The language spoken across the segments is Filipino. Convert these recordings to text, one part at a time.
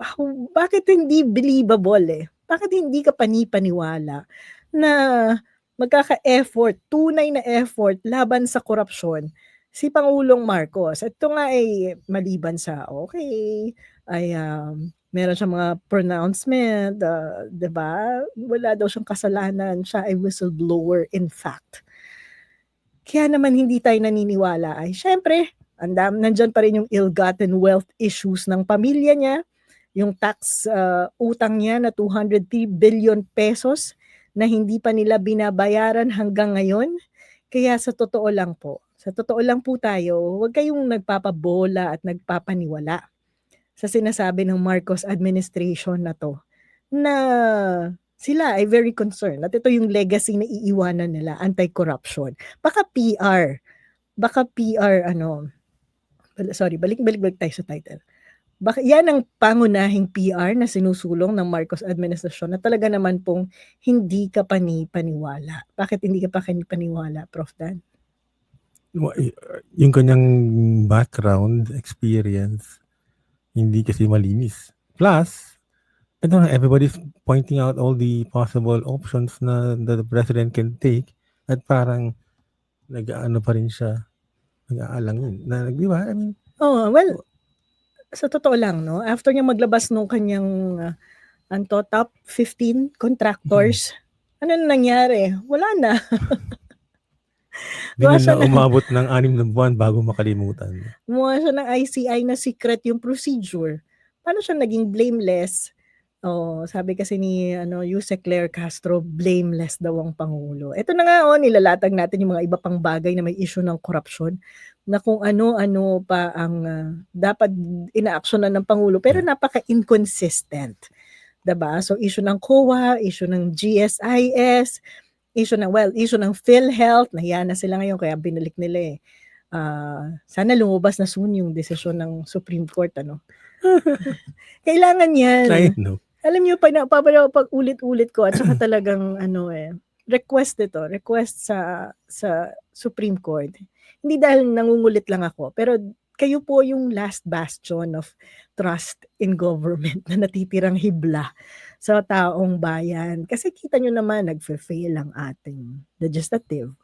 How bakit hindi believable, eh? Bakit hindi ka panipaniwala na magkaka-effort, tunay na effort laban sa korapsyon si Pangulong Marcos. Ito nga ay maliban sa okay, ay, um, meron siyang mga pronouncement, ah, 'di ba? Wala daw siyang kasalanan, siya ay whistleblower in fact. Kaya naman hindi tayo naniniwala ay siyempre andam nandiyan pa rin yung ill-gotten wealth issues ng pamilya niya, yung tax, ah, utang niya na 203 billion pesos na hindi pa nila binabayaran hanggang ngayon. Kaya sa totoo lang po, sa totoo lang po tayo, huwag kayong nagpapabola at nagpapaniwala sa sinasabi ng Marcos administration na 'to, na sila ay very concerned at ito yung legacy na iiwanan nila, anti-corruption. Baka PR, baka PR ano, sorry balik balik balik tayo sa title. Baka yan ang pangunahing PR na sinusulong ng Marcos administrasyon na talaga naman pong hindi ka pani-paniwala. Bakit hindi ka pa paniwala, Prof. Dan? Yung kanyang background, experience, hindi kasi malinis. Plus, ito nga, everybody's pointing out all the possible options na the president can take at parang nag-aano pa rin siya, nag-aalangin. Na, di ba? I mean, Oo, well, sa totoo lang 'no, after niyang maglabas nung kanyang, ah, ano 'to, top 15 mm. contractors, ano na nangyari? Wala na. Hindi na umabot ng 6 na buwan bago makalimutan. gumawa siya ng ICI na secret yung procedure. Paano siya naging blameless? Oo, sabi kasi ni ano, Yuse Claire Castro, blameless daw ang pangulo. Ito na nga oh, nilalatag natin yung mga iba pang bagay na may issue ng korapsyon na kung ano-ano pa ang ah, dapat inaaksyonan ng pangulo pero Yeah. napaka-inconsistent. 'Di ba? So issue ng COA, issue ng GSIS, issue ng well, issue ng PhilHealth, nahiya na sila ngayon kaya binalik nila eh. Ah, sana lumabas na soon yung desisyon ng Supreme Court ano. Kailangan 'yan. I know. Alam niyo pa na pa pag ulit-ulit ko at saka talagang ano eh, request ito, request sa sa Supreme Court. Hindi dahil nangungulit lang ako, pero kayo po yung last bastion of trust in government na natitirang hibla sa taong bayan. Kasi kita nyo naman, nagfe-fail ang ating legislative,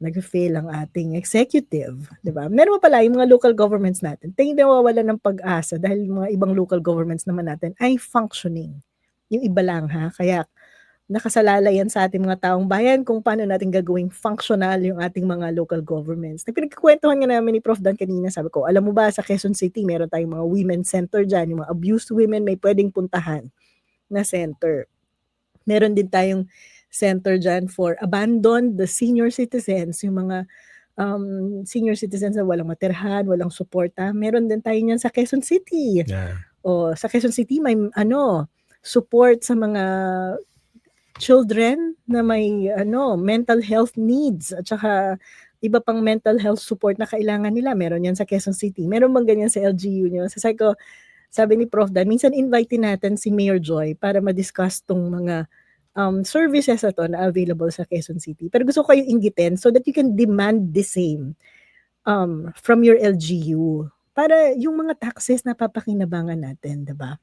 nagfe-fail ang ating executive, 'di ba? Meron pa pala yung mga local governments natin, tingin nawawalan ng pag-asa dahil yung mga ibang local governments naman natin ay functioning. Yung iba lang ha, kaya nakasalalay yan sa ating mga taong bayan kung paano natin gagawing functional yung ating mga local governments. Na pinagkukwentuhan nga namin ni Prof. Dan kanina, sabi ko, alam mo ba sa Quezon City, meron tayong mga women center dyan, yung mga abused women may pwedeng puntahan na center. Meron din tayong center dyan for abandoned the senior citizens, yung mga um, senior citizens na walang matirhan, walang suporta. Meron din tayo niyan sa Quezon City. Yeah. O sa Quezon City may ano, support sa mga children na may ano, mental health needs at saka iba pang mental health support na kailangan nila. Meron yan sa Quezon City. Meron bang ganyan sa LGU nyo? Sa psycho, sabi ni Prof. Dan, minsan invite natin si Mayor Joy para ma-discuss tong mga um, services na to na available sa Quezon City. Pero gusto ko kayo inggitin so that you can demand the same um, from your LGU para yung mga taxes na papakinabangan natin, 'di ba?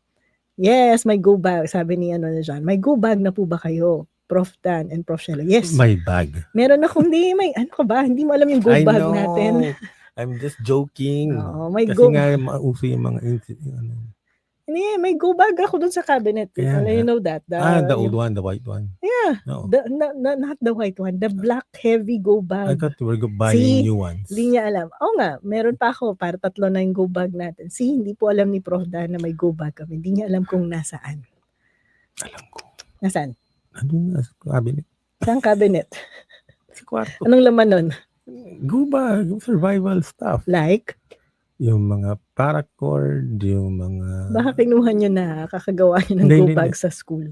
Yes, may go bag, sabi ni ano na diyan. May go bag na po ba kayo? Prof Dan and Prof Shelo. Yes. My bag. Meron ako, hindi, may, ano ka ba? Hindi mo alam yung go I bag know. natin. I'm just joking. Oo, may Kasi go, nga mauso yung mga ano. Hindi, may go bag ako dun sa cabinet. Kaya Well, you know that. The, ah, the old one, the white one. Yeah. No. The, na, na, not the white one, the black heavy go I bag. thought we were buying See, new ones. Hindi niya alam. Oo nga, meron pa ako para tatlo na yung go bag natin. See, hindi po alam ni Prof Dan na may go bag kami. Hindi niya alam kung nasaan. Alam ko. Nasaan? Ano na sa cabinet? Saan cabinet? Sa kwarto. Anong laman nun? Go bag, survival stuff. Like? Yung mga paracord, yung mga... Baka kinuha niyo na kakagawa niyo ng Hindi, go hindi, bag hindi. sa school.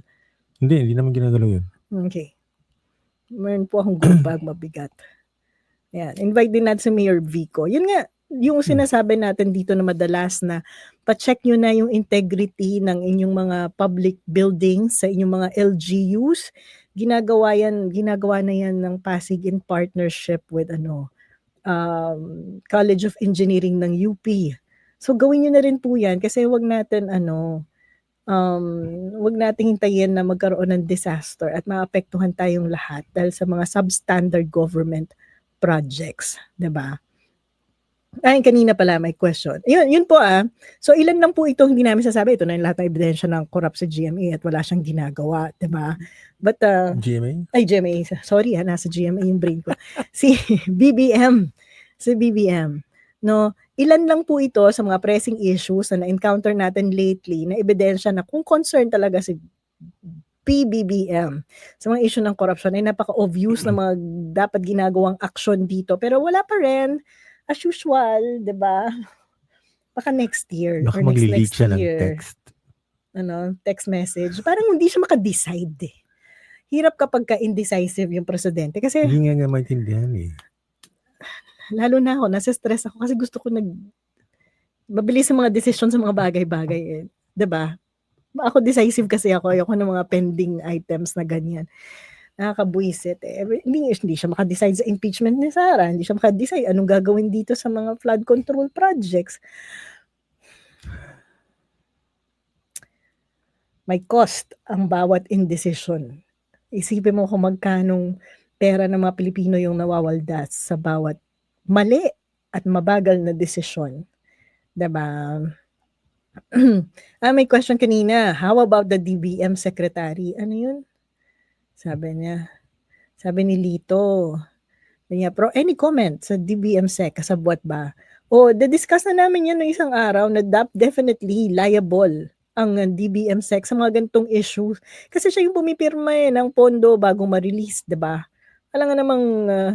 Hindi, hindi naman ginagalaw yun. Okay. Meron po akong go bag mabigat. Yan. Invite din natin si Mayor Vico. Yun nga, yung Hmm. sinasabi natin dito na madalas na pa-check nyo na yung integrity ng inyong mga public buildings sa inyong mga LGUs. Ginagawa yan, ginagawa na yan ng Pasig in partnership with ano, um, College of Engineering ng UP. So gawin niyo na rin po 'yan kasi 'wag natin ano, um, 'wag nating hintayin na magkaroon ng disaster at maapektuhan tayong lahat dahil sa mga substandard government projects, 'di ba? Ay, kanina pala may question. Yun, yun po ah. So ilan lang po ito hindi namin sasabi. Ito na yung lahat ng ebidensya ng corrupt sa GMA at wala siyang ginagawa, 'di ba? But uh, GMA? ay GMA, sorry ha, nasa GMA yung brain ko. si BBM, si BBM, no? Ilan lang po ito sa mga pressing issues na na-encounter natin lately na ebidensya na kung concern talaga si PBBM sa mga issue ng corruption ay napaka-obvious na mga dapat ginagawang aksyon dito pero wala pa rin as usual, 'di ba? Baka next year Baka or next next siya ng year text. ano, text message. Parang hindi siya maka-decide eh. Hirap kapag ka indecisive yung presidente kasi Hindi nga niya maintindihan eh. lalo na ako, nasa stress ako kasi gusto ko nag mabilis sa mga desisyon sa mga bagay-bagay eh. 'Di ba? Ako decisive kasi ako, ayoko ng mga pending items na ganyan. Nakakabuisit eh. Hindi, hindi siya makadecide sa impeachment ni Sara. Hindi siya makadecide anong gagawin dito sa mga flood control projects. May cost ang bawat indecision. Isipin mo kung magkanong pera ng mga Pilipino yung nawawaldas sa bawat mali at mabagal na desisyon. 'Di ba? ah, may question kanina. How about the DBM secretary? Ano yun? Sabi niya. Sabi ni Lito. Sabi niya, pro any comment sa DBM sec? Kasabwat ba? O, discuss na namin yan ng isang araw na dap definitely liable ang DBM sec sa mga ganitong issues. Kasi siya yung pumipirma eh, ng pondo bago ma-release, 'di ba? Alam nga namang uh,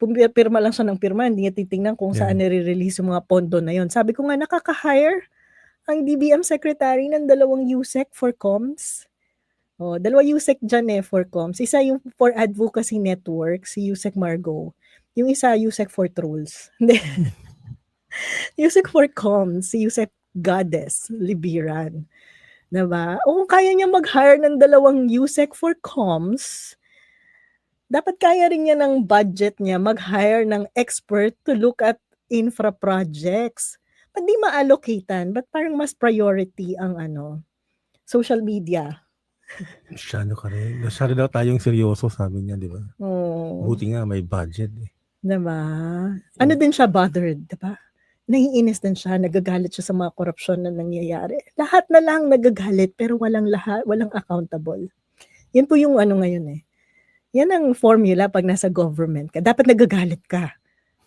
pumipirma lang siya ng pirma, hindi niya titingnan kung Yeah. saan nire-release yung mga pondo na yon. Sabi ko nga, nakaka-hire ang DBM secretary ng dalawang USEC for comms. Oh, dalawa USEC dyan eh for comms. Isa yung for advocacy network, si USEC Margo. Yung isa USEC for trolls. USEC for comms, si USEC Goddess Libiran. Diba? O kung kaya niya mag-hire ng dalawang USEC for comms, dapat kaya rin niya ng budget niya mag-hire ng expert to look at infra projects. Ba't di ma-allocatean? Ba't parang mas priority ang ano, social media? Masyado ka rin. Masyado daw tayong seryoso, sabi niya, di ba? Oh, Buti nga, may budget eh. diba? Ano din siya bothered, diba? Naiinis din siya, nagagalit siya sa mga korupsyon na nangyayari. Lahat na lang nagagalit pero walang lahat, walang accountable. Yan po yung ano ngayon eh. Yan ang formula pag nasa government ka. Dapat nagagalit ka.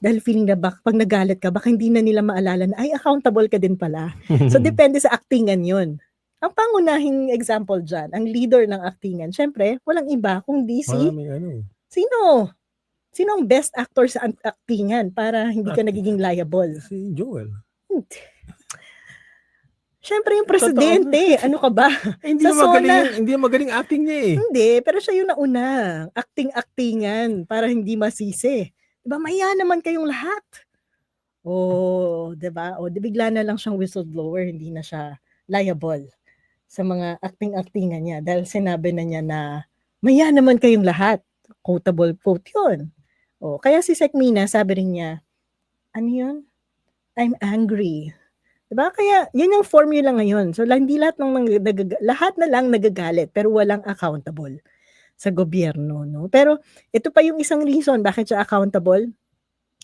Dahil feeling na bak, pag nagalit ka, baka hindi na nila maalala na, ay, accountable ka din pala. So, depende sa actingan yun. Ang pangunahing example dyan, ang leader ng actingan, syempre, walang iba kundi si, Maraming ano eh. sino? Sino ang best actor sa ang- actingan para hindi ka nagiging liable? Si Joel. Hindi. Syempre yung presidente, ano ka ba? Eh, hindi Sa yung magaling, SONA. hindi yung magaling acting niya eh. Hindi, pero siya yung nauna. Acting-actingan para hindi masisi. Diba, maya naman kayong lahat. Oh, 'di ba? O, di bigla na lang siyang whistleblower, hindi na siya liable sa mga acting-actingan niya dahil sinabi na niya na maya naman kayong lahat. Quotable quote yun. O, kaya si Sekmina, sabi rin niya, ano yun? I'm angry. Diba? Kaya, yun yung formula ngayon. So, hindi lahat ng nag- lahat na lang nagagalit pero walang accountable sa gobyerno, no? Pero ito pa yung isang reason bakit siya accountable.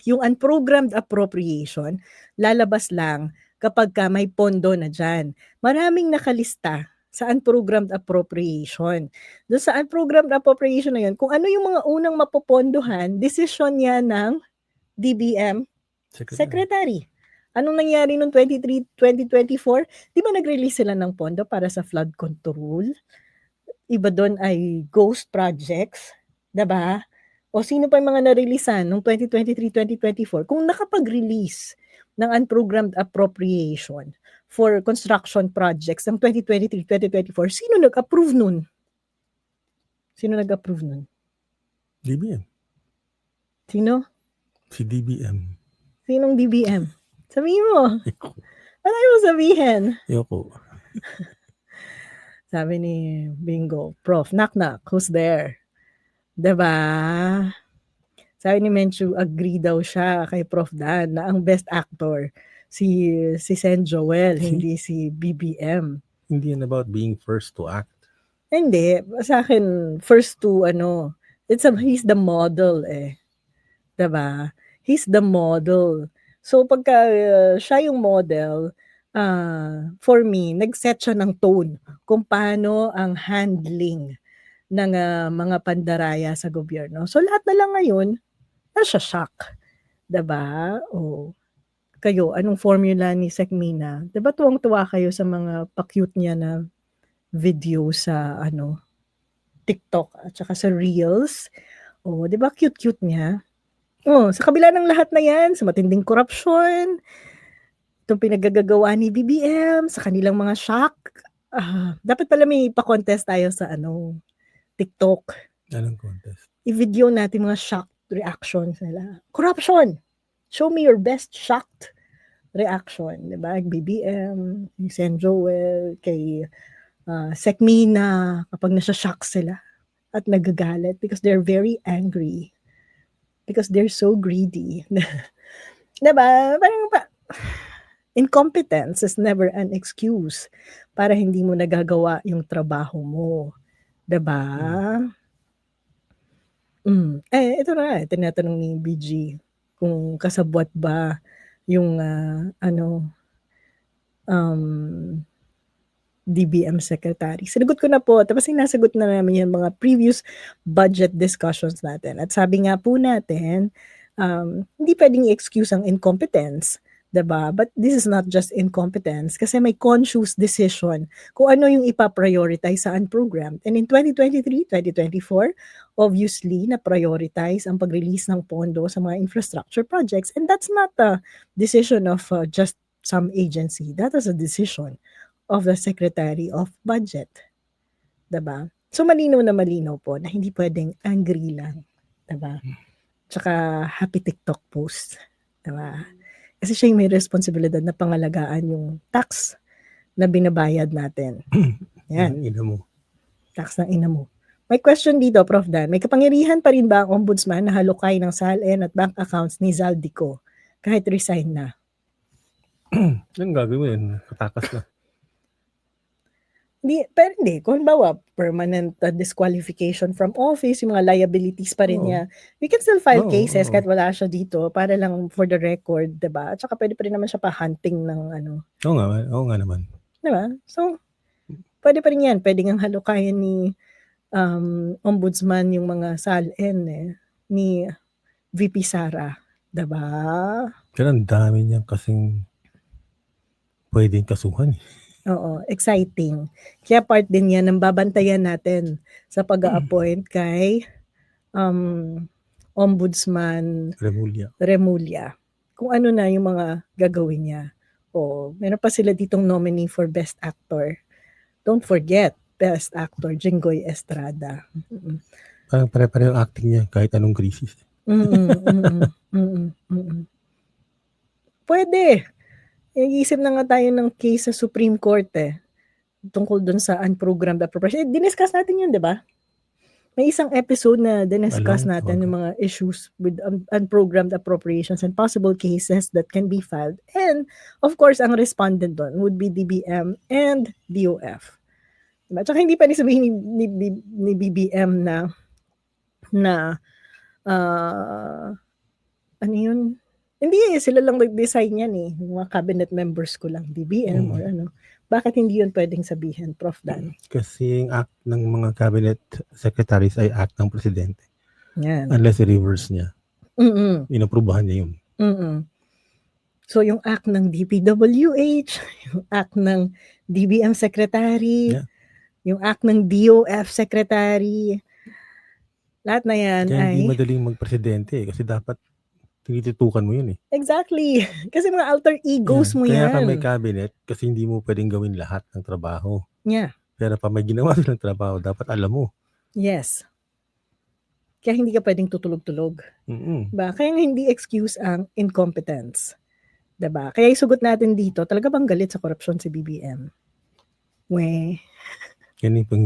Yung unprogrammed appropriation, lalabas lang kapag ka may pondo na dyan. Maraming nakalista sa unprogrammed appropriation. Doon sa unprogrammed appropriation na yun, kung ano yung mga unang mapopondohan, decision niya ng DBM Secretary. Secretary. Anong nangyari noong 23, 2024? Di ba nag-release sila ng pondo para sa flood control? Iba doon ay ghost projects, ba? O sino pa yung mga na-releasean noong 2023-2024? Kung nakapag-release ng unprogrammed appropriation for construction projects ng 2023-2024, sino nag-approve nun? Sino nag-approve nun? DBM. Sino? Si DBM. Sinong DBM? Sabihin mo. Ano yung sabihin? Ayoko. Sabi ni Bingo, Prof, knock knock, who's there? 'Di ba? Sabi ni Menchu, agree daw siya kay Prof Dan na ang best actor si si Sen Joel, hindi si BBM. Hindi yan about being first to act. Hindi, sa akin first to ano, it's a, he's the model eh. 'Di ba? He's the model. So pagka uh, siya yung model, ah, for me, nag-set siya ng tone kung paano ang handling ng ah, mga pandaraya sa gobyerno. So lahat na lang ngayon, nasa shock. 'Di ba? O kayo, anong formula ni Sekmina? 'Di ba tuwang-tuwa kayo sa mga pa-cute niya na video sa ano TikTok at saka sa Reels. Oh, 'di ba cute-cute niya? Oh, sa kabila ng lahat na 'yan, sa matinding korupsyon, itong pinaggagawa ni BBM, sa kanilang mga shock, ah, dapat pala may pa-contest tayo sa ano TikTok. Anong contest? I-video natin mga shocked reactions nila. Corruption! Show me your best shocked reaction, 'di ba? Kay BBM, kay Sen Joel, kay ah, Sekmina, kapag nasa-shock sila at nagagalit because they're very angry. Because they're so greedy. 'Di ba? Parang pa, incompetence is never an excuse para hindi mo nagagawa yung trabaho mo. 'Di ba? Mm. Eh, ito na, eh, tinatanong ni BG kung kasabwat ba yung ah, ano um, DBM secretary. Sinagot ko na po, tapos sinasagot na namin yung mga previous budget discussions natin. At sabi nga po natin, um, hindi pwedeng i-excuse ang incompetence, 'di ba? But this is not just incompetence kasi may conscious decision kung ano yung ipa-prioritize saan program. And in 2023, 2024, obviously na-prioritize ang pag-release ng pondo sa mga infrastructure projects and that's not a decision of uh, just some agency. That is a decision of the Secretary of Budget. 'Di ba? So malinaw na malinaw po na hindi pwedeng angry lang, 'di ba? Tsaka happy TikTok post, 'di ba? Kasi siya yung may responsibilidad na pangalagaan yung tax na binabayad natin. Yan, ina mo. tax ng ina mo. May question dito, Prof. Dan. May kapangyarihan pa rin ba ang ombudsman na halukay ng SALN at bank accounts ni Zaldico kahit resign na? Anong gagawin mo yun? Katakas na. Hindi, pero hindi. Kung bawa, permanent uh, disqualification from office, yung mga liabilities pa rin Oo. niya. We can still file Oo, cases oo. kahit wala siya dito para lang for the record, 'di ba? At saka pwede pa rin naman siya pa-hunting ng ano, Oo nga, oo nga naman. 'di ba? So, pwede pa rin yan. Pwede nga halukayan ni um, ombudsman yung mga SALN eh, ni VP Sara. 'di ba? Pero ang dami niya kasing pwedeng kasuhan. eh. Oo, exciting. Kaya part din yan ng babantayan natin sa pag-appoint kay um, Ombudsman Remulia. Remulla. Kung ano na yung mga gagawin niya. O, meron pa sila ditong nominee for Best Actor. Don't forget, Best Actor, Jinggoy Estrada. Mm-mm. Parang pare-pare yung acting niya kahit anong krisis. Mm-mm, mm-mm, mm-mm, mm-mm. Pwede. Iisip na nga tayo ng case sa Supreme Court eh. Tungkol dun sa unprogrammed appropriation. Eh, diniscuss natin yun, di ba? May isang episode na diniscuss Alam, natin wag. yung mga issues with un- unprogrammed appropriations and possible cases that can be filed. And, of course, ang respondent doon would be DBM and DOF. Diba? Tsaka hindi pa rin sabihin ni, ni, ni BBM na na ah ano yun? Hindi eh, sila lang nag-design yan eh. Yung mga cabinet members ko lang, BBM Mm. or ano. Bakit hindi yun pwedeng sabihin, Prof. Dan? Kasi yung act ng mga cabinet secretaries ay act ng presidente. Yan. Unless i-reverse niya. Mm-mm. Inaprubahan niya yun. Mm-mm. So yung act ng DPWH, yung act ng DBM secretary, Yeah. yung act ng DOF secretary, lahat na yan Kaya ay hindi madaling magpresidente eh, kasi dapat tinitutukan mo yun eh. exactly. Kasi mga alter egos Yeah. mo Kaya yan. ka may cabinet kasi hindi mo pwedeng gawin lahat ng trabaho. Yeah. Pero pa may ginawa silang trabaho, dapat alam mo. Yes. Kaya hindi ka pwedeng tutulog-tulog. Mm-mm. Diba? Kaya hindi excuse ang incompetence. Diba? Kaya isugot natin dito, talaga bang galit sa korupsyon si BBM? We, Yan yung